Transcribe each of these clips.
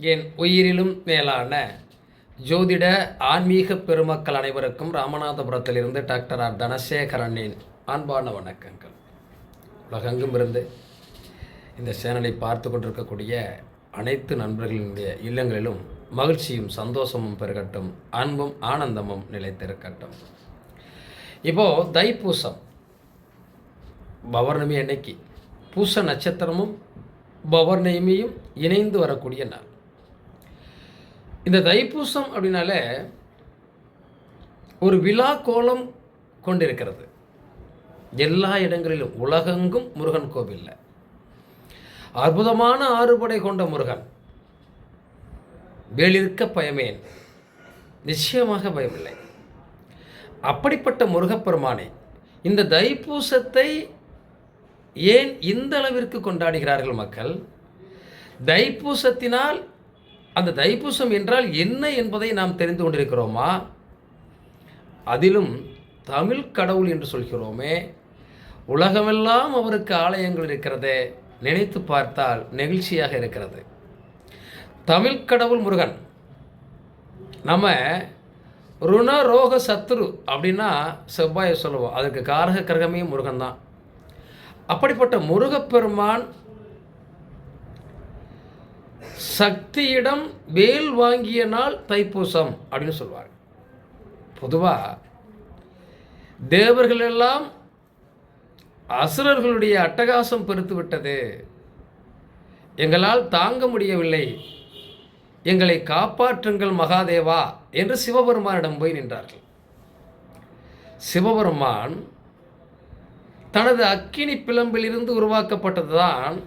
என் உயிரிலும் மேலான ஜோதிட ஆன்மீக பெருமக்கள் அனைவருக்கும் ராமநாதபுரத்திலிருந்து டாக்டர் ஆர். தனசேகரனின் அன்பான வணக்கங்கள். உலகெங்கும் இருந்து இந்த சேனலை பார்த்து கொண்டிருக்கக்கூடிய அனைத்து நண்பர்களினுடைய இல்லங்களிலும் மகிழ்ச்சியும் சந்தோஷமும் பெருகட்டும் அன்பும் ஆனந்தமும் நிலைத்திருக்கட்டும். இப்போது தைப்பூசம். பௌர்ணமி அன்னைக்கு பூச நட்சத்திரமும் பவர்ணமியும் இணைந்து வரக்கூடிய நாள். இந்த தைப்பூசம் அப்படின்னாலே ஒரு விழா கோலம் கொண்டிருக்கிறது. எல்லா இடங்களிலும் உலகெங்கும் முருகன் கோவிலில். அற்புதமான ஆறுபடை கொண்ட முருகன். வேலிருக்க பயமேன். நிச்சயமாக பயமில்லை. அப்படிப்பட்ட முருகப்பெருமானை இந்த தைப்பூசத்தை ஏன் இந்த அளவிற்கு கொண்டாடுகிறார்கள் மக்கள்? தைப்பூசத்தினால் அந்த தைப்பூசம் என்றால் என்ன என்பதை நாம் தெரிந்து கொண்டிருக்கிறோமா? அதிலும் தமிழ் கடவுள் என்று சொல்கிறோமே உலகமெல்லாம் அவருக்கு ஆலயங்கள் இருக்கிறதே நினைத்து பார்த்தால் நெகிழ்ச்சியாக இருக்கிறது. தமிழ் கடவுள் முருகன் நம்ம ருண ரோக சத்துரு அப்படின்னா செவ்வாயை சொல்லுவோம். அதுக்கு காரக கிரகமே முருகன் தான் அப்படிப்பட்ட முருகப்பெருமான் சக்தியிடம் வேல் வாங்கிய நாள் தைப்பூசம் அப்படின்னு சொல்வார். பொதுவாக தேவர்கள் எல்லாம் அசுரர்களுடைய அட்டகாசம் பெருத்து விட்டது. எங்களால் தாங்க முடியவில்லை. எங்களை காப்பாற்றுங்கள் மகாதேவா என்று சிவபெருமானிடம் போய் நின்றார்கள். சிவபெருமான் தனது அக்கினி பிளம்பிலிருந்து உருவாக்கப்பட்டதுதான்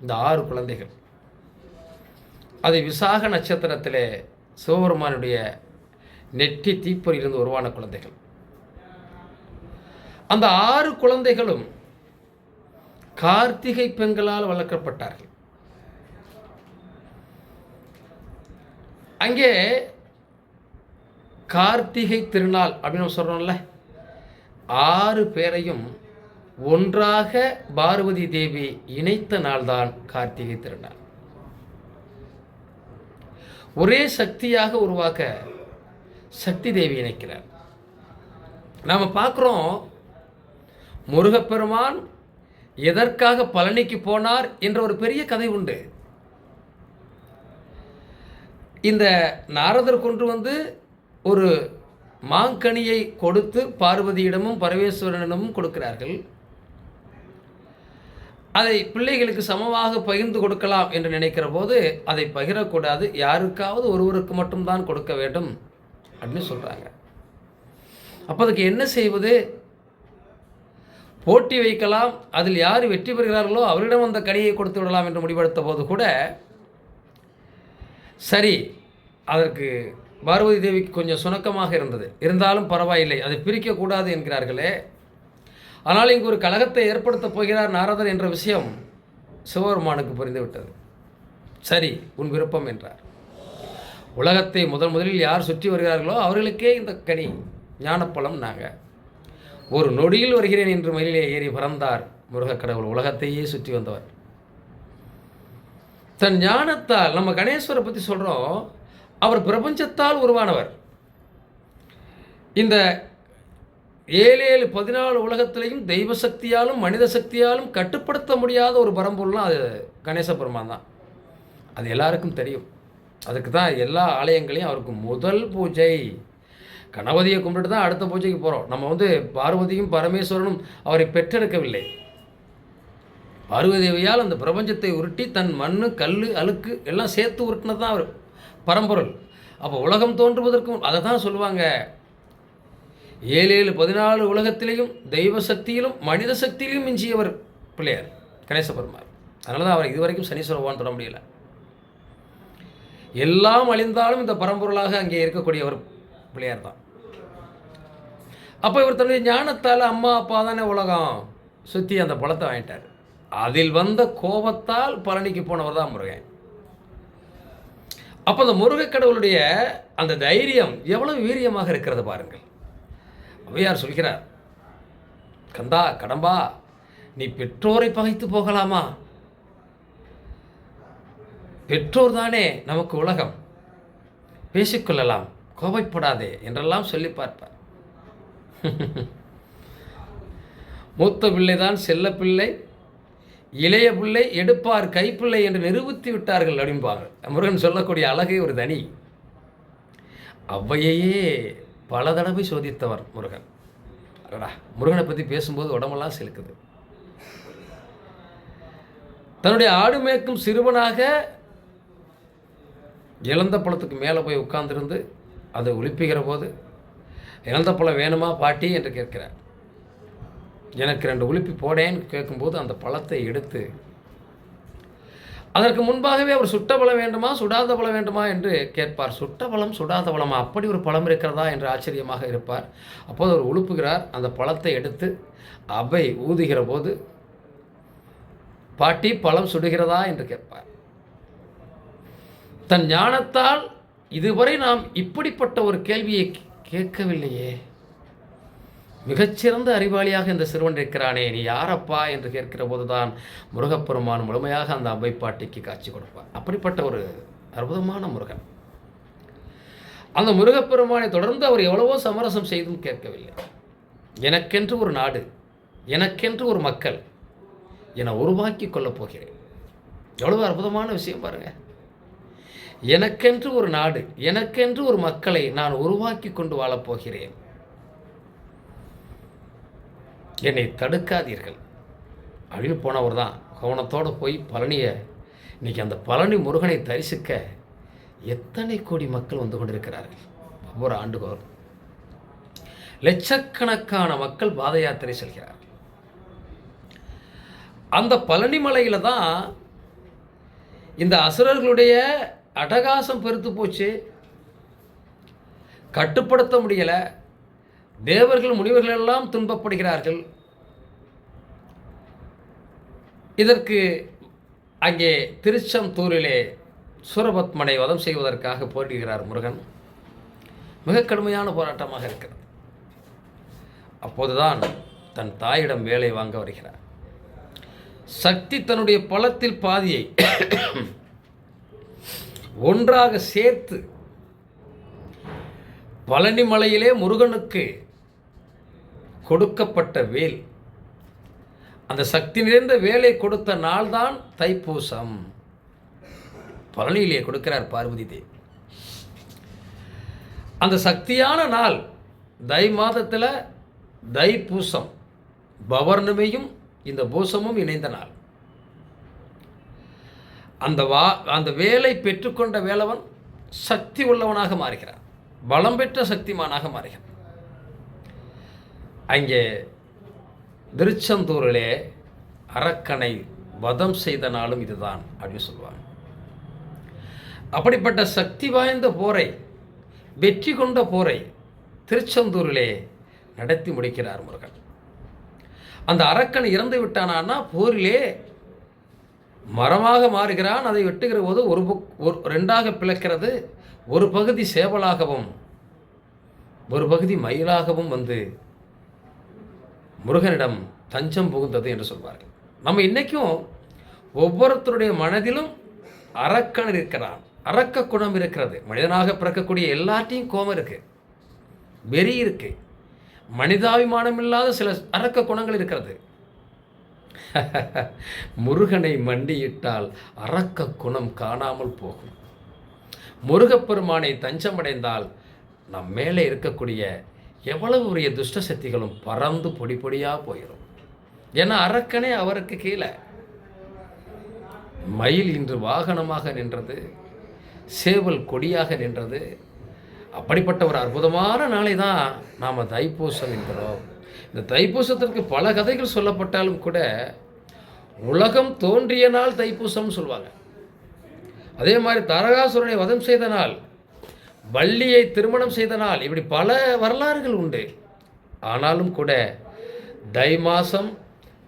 இந்த ஆறு குழந்தைகள். அது விசாக நட்சத்திரத்திலே சிவபெருமானுடைய நெற்றி தீப்பொறியிலிருந்து உருவான குழந்தைகள். அந்த ஆறு குழந்தைகளும் கார்த்திகை பெண்களால் வளர்க்கப்பட்டார்கள். அங்கே கார்த்திகை திருநாள் அப்படின்னு சொல்கிறோம்ல ஆறு பேரையும் ஒன்றாக பார்வதி தேவி இணைத்த நாள்தான் கார்த்திகை திருநாள். ஒரே சக்தியாக உருவாக்க சக்தி தேவி இணைக்கிறார். நாம் பார்க்குறோம் முருகப்பெருமான் எதற்காக பழனிக்கு போனார் என்ற ஒரு பெரிய கதை உண்டு. இந்த நாரதர் கொண்டு வந்து ஒரு மாங்கனியை கொடுத்து பார்வதியிடமும் பரமேஸ்வரனிடமும் கொடுக்கிறார்கள். அதை பிள்ளைகளுக்கு சமமாக பகிர்ந்து கொடுக்கலாம் என்று நினைக்கிற போது அதை பகிரக்கூடாது. யாருக்காவது ஒருவருக்கு மட்டும்தான் கொடுக்க வேண்டும் அப்படின்னு சொல்கிறாங்க அப்போ அதுக்கு என்ன செய்வது? போட்டி வைக்கலாம். அதில் யார் வெற்றி பெறுகிறார்களோ அவரிடம் அந்த கனியை கொடுத்து விடலாம் என்று முடிவெடுத்த போது கூட சரி அதற்கு பார்வதி தேவிக்கு கொஞ்சம் சுணக்கமாக இருந்தது. இருந்தாலும் பரவாயில்லை அதை பிரிக்கக்கூடாது என்கிறார்களே. ஆனால் இங்கு ஒரு கழகத்தை ஏற்படுத்தப் போகிறார் நாரதர் என்ற விஷயம் சிவபெருமானுக்கு புரிந்துவிட்டது. சரி உன் விருப்பம் என்றார். உலகத்தை முதன் முதலில் யார் சுற்றி வருகிறார்களோ அவர்களுக்கே இந்த கனி ஞானப்பழம் நாங்கள் ஒரு நொடியில் வருகிறேன் என்று மயிலே ஏறி பறந்தார் முருகக்கடவுள் உலகத்தையே சுற்றி வந்தவர். தன் ஞானத்தால் நம்ம கணேஸ்வரை பற்றி சொல்கிறோம் அவர் பிரபஞ்சத்தால் உருவானவர். இந்த ஏழு ஏழு பதினாலு உலகத்திலையும் தெய்வ சக்தியாலும் மனித சக்தியாலும் கட்டுப்படுத்த முடியாத ஒரு பரம்பொருள்லாம் அது கணேச பெருமான் தான். அது எல்லாருக்கும் தெரியும். அதுக்கு தான் எல்லா ஆலயங்களையும் அவருக்கு முதல் பூஜை. கணபதியை கும்பிட்டு தான் அடுத்த பூஜைக்கு போகிறோம் நம்ம வந்து பார்வதியும் பரமேஸ்வரனும் அவரை பெற்றெடுக்கவில்லை. பார்வதேவியால் அந்த பிரபஞ்சத்தை உருட்டி தன் மண் கல் அழுக்கு எல்லாம் சேர்த்து உருட்டினது தான் அவர் பரம்பொருள். அப்போ உலகம் தோன்றுவதற்கும் அதை தான் சொல்லுவாங்க. ஏழு ஏழு பதினாலு உலகத்திலையும் தெய்வ சக்தியிலும் மனித சக்தியிலும் மிஞ்சியவர் பிள்ளையார் கணேச பெருமாள். அதனால தான் அவர் இதுவரைக்கும் சனீஸ்வர பகவான் தொட முடியல. எல்லாம் அழிந்தாலும் இந்த பரம்பொருளாக அங்கே இருக்கக்கூடியவர் பிள்ளையார் தான் அப்போ இவர் தன்னுடைய ஞானத்தால் அம்மா அப்பா தானே உலகம். சுற்றி அந்த பழத்தை வாங்கிட்டார். அதில் வந்த கோபத்தால் பழனிக்கு போனவர் தான் முருகன். அப்போ அந்த முருகக் கடவுளுடைய அந்த தைரியம் எவ்வளவு வீரியமாக இருக்கிறது பாருங்கள். ஔவையார் சொல்கிறார் கந்தா கடம்பா நீ பெற்றோரை பகைத்து போகலாமா? பெற்றோர் தானே நமக்கு உலகம். பேசிக்கொள்ளலாம் கோபைப்படாதே என்றெல்லாம் சொல்லி பார்ப்பார். மூத்த பிள்ளைதான் செல்ல பிள்ளை இளைய பிள்ளை எடுப்பார் கைப்பிள்ளை என்று நிரூபித்து விட்டார்கள் அப்படிம்பாங்க. முருகன் சொல்லக்கூடிய அழகை ஒரு தனி. அவ்வையையே பல தடவை சோதித்தவர் முருகன். அடடா முருகனை பற்றி பேசும்போது உடம்பெல்லாம் சிலுக்குது. தன்னுடைய ஆடு மேய்க்கும் சிறுவனாக இழந்த பழத்துக்கு மேலே போய் உட்கார்ந்திருந்து அதை ஒழிப்புகிற போது இழந்த பழம் வேணுமா பாட்டி? என்று கேட்கிறார். எனக்கு ரெண்டு உலுப்பி போடேன்னு கேட்கும்போது அந்த பழத்தை எடுத்து அதற்கு முன்பாகவே அவர் சுட்ட பலம் வேண்டுமா சுடாத பலம் வேண்டுமா என்று கேட்பார். சுட்ட பலம் சுடாத பலமா அப்படி ஒரு பழம் இருக்கிறதா என்று ஆச்சரியமாக இருப்பார். அப்போது அவர் உழுப்புகிறார். அந்த பழத்தை எடுத்து அவை ஊதுகிற போது பாட்டி பழம் சுடுகிறதா? என்று கேட்பார். தன் ஞானத்தால் இதுவரை நாம் இப்படிப்பட்ட ஒரு கேள்வியை கேட்கவில்லையே. மிகச்சிறந்த அறிவாளியாக இந்த சிறுவன் இருக்கிறானே நீ யாரப்பா என்று கேட்கிற போதுதான் முருகப்பெருமான் முழுமையாக அந்த அவ்வை பாட்டிக்கு காட்சி கொடுப்பார். அப்படிப்பட்ட ஒரு அற்புதமான முருகன். அந்த முருகப்பெருமானை தொடர்ந்து அவர் எவ்வளவோ சமரசம் செய்தும் கேட்கவில்லை. எனக்கென்று ஒரு நாடு எனக்கென்று ஒரு மக்கள் என உருவாக்கி கொள்ளப் போகிறேன். எவ்வளவு அற்புதமான விஷயம் பாருங்க. எனக்கென்று ஒரு நாடு எனக்கென்று ஒரு மக்களை நான் உருவாக்கி கொண்டு வாழப் போகிறேன். என்னை தடுக்காதீர்கள். அப்படின்னு போனவர் தான் கவனத்தோடு போய் பழனியை இன்றைக்கி அந்த பழனி முருகனை தரிசிக்க எத்தனை கோடி மக்கள் வந்து கொண்டிருக்கிறார்கள்? ஒவ்வொரு ஆண்டுகோறும். லட்சக்கணக்கான மக்கள் பாத யாத்திரை செல்கிறார் அந்த பழனி மலையில் தான் இந்த அசுரர்களுடைய அட்டகாசம் பெருத்து போச்சு. கட்டுப்படுத்த முடியலை. தேவர்கள் முனிவர்கள் எல்லாம் துன்பப்படுகிறார்கள். இதற்கு அங்கே திருச்செந்தூரிலே சூரபத்மனை வதம் செய்வதற்காக போடுகிறார் முருகன். மிக கடுமையான போராட்டமாக இருக்கிறது. அப்போதுதான் தன் தாயிடம் வேலை வாங்க வருகிறார். சக்தி தன்னுடைய பலத்தில் பாதியை ஒன்றாக சேர்த்து பழனி மலையிலே முருகனுக்கு கொடுக்கப்பட்ட வேல். அந்த சக்தி நிறைந்த வேலை கொடுத்த நாள்தான் தைப்பூசம். பழனியிலே கொடுக்கிறார் பார்வதி தேவி. அந்த சக்தியான நாள் தை மாதத்தில் தைப்பூசம். பவர்ணமையும் இந்த பூசமும் இணைந்த நாள். அந்த வா அந்த வேலை பெற்றுக்கொண்ட வேலவன் சக்தி உள்ளவனாக மாறுகிறான். பலம் பெற்ற சக்திமானாக மாறுகிறான். அங்கே திருச்செந்தூரிலே அரக்கனை வதம் செய்த நாளும் இதுதான் அப்படின்னு சொல்லுவாங்க. அப்படிப்பட்ட சக்தி வாய்ந்த போரை வெற்றி கொண்ட போரை திருச்செந்தூரிலே நடத்தி முடிக்கிறார் முருகன். அந்த அரக்கன் இறந்து விட்டானா போரிலே மரமாக மாறுகிறான். அதை வெட்டுகிற போது ஒரு புக் ஒரு ரெண்டாக பிளக்கிறது ஒரு பகுதி சேவலாகவும் ஒரு பகுதி மயிலாகவும் வந்து முருகனிடம் தஞ்சம் புகுந்தது என்று சொல்வார்கள். நம்ம இன்றைக்கும் ஒவ்வொருத்தருடைய மனதிலும் அரக்கன் இருக்கிறான். அரக்க குணம் இருக்கிறது. மனிதனாக பிறக்கக்கூடிய எல்லாத்தையும் கோபம் இருக்குது வெறி இருக்கு. மனிதாபிமானம் இல்லாத சில அரக்க குணங்கள் இருக்கிறது. முருகனை மண்டியிட்டால் அரக்க குணம் காணாமல் போகும். முருகப்பெருமானை தஞ்சமடைந்தால் நம் மேலே இருக்கக்கூடிய எவ்வளவு உரிய துஷ்ட சக்திகளும் பறந்து பொடி பொடியாக போயிடும் ஏன்னா அரக்கனே அவருக்கு கீழே. மயில் இன்று வாகனமாக நின்றது சேவல் கொடியாக நின்றது. அப்படிப்பட்ட ஒரு அற்புதமான நாளை தான் நாம் தைப்பூசம் என்கிறோம். இந்த தைப்பூசத்திற்கு பல கதைகள் சொல்லப்பட்டாலும் கூட உலகம் தோன்றிய நாள் தைப்பூசம்னு சொல்லுவாங்க அதே மாதிரி தாரகாசுரனை வதம் செய்த நாள் வள்ளியை திருமணம் செய்த நாள். இப்படி பல வரலாறுகள் உண்டு. ஆனாலும் கூட தை மாதம்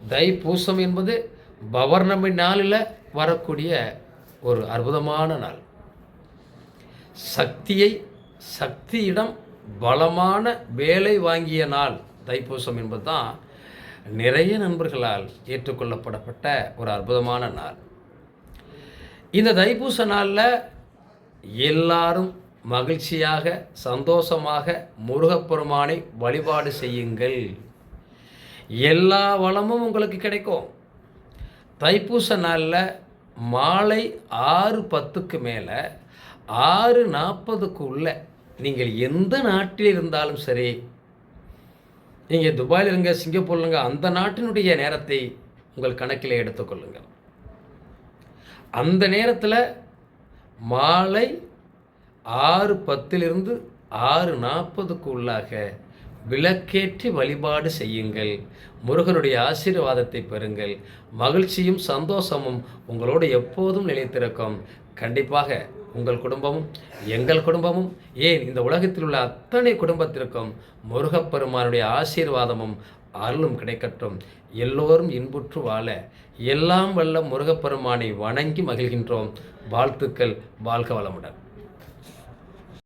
தை பூசம் என்பது பவர்ணமி நாளில் வரக்கூடிய ஒரு அற்புதமான நாள். சக்தியை சக்தியிடம் பலமான வேலை வாங்கிய நாள் தைப்பூசம் என்பது தான் நிறைய நண்பர்களால் ஏற்றுக்கொள்ளப்படப்பட்ட ஒரு அற்புதமான நாள். இந்த தைப்பூச நாளில் எல்லாரும் மகிழ்ச்சியாக சந்தோஷமாக முருகப்பெருமானை வழிபாடு செய்யுங்கள். எல்லா வளமும் உங்களுக்கு கிடைக்கும். தைப்பூச நாளில் மாலை ஆறு பத்துக்கு மேலே ஆறு நாற்பதுக்கு உள்ள நீங்கள் எந்த நாட்டில் இருந்தாலும் சரி நீங்கள் துபாயில் இருங்க சிங்கப்பூர்ல இருங்க அந்த நாட்டினுடைய நேரத்தை உங்கள் கணக்கில் எடுத்துக்கொள்ளுங்கள் அந்த நேரத்தில் மாலை ஆறு பத்திலிருந்து ஆறு நாற்பதுக்கு உள்ளாக விளக்கேற்றி வழிபாடு செய்யுங்கள். முருகனுடைய ஆசீர்வாதத்தை பெறுங்கள். மகிழ்ச்சியும் சந்தோஷமும் உங்களோடு எப்போதும் நிலைத்திருக்கும். கண்டிப்பாக உங்கள் குடும்பமும் எங்கள் குடும்பமும் ஏன் இந்த உலகத்தில் உள்ள அத்தனை குடும்பத்திற்கும் முருகப்பெருமானுடைய ஆசீர்வாதமும் அருளும் கிடைக்கட்டும். எல்லோரும் இன்புற்று வாழ எல்லாம் வல்ல முருகப்பெருமானை வணங்கி மகிழ்கின்றோம். வாழ்த்துக்கள் வாழ்க வளமுடன்.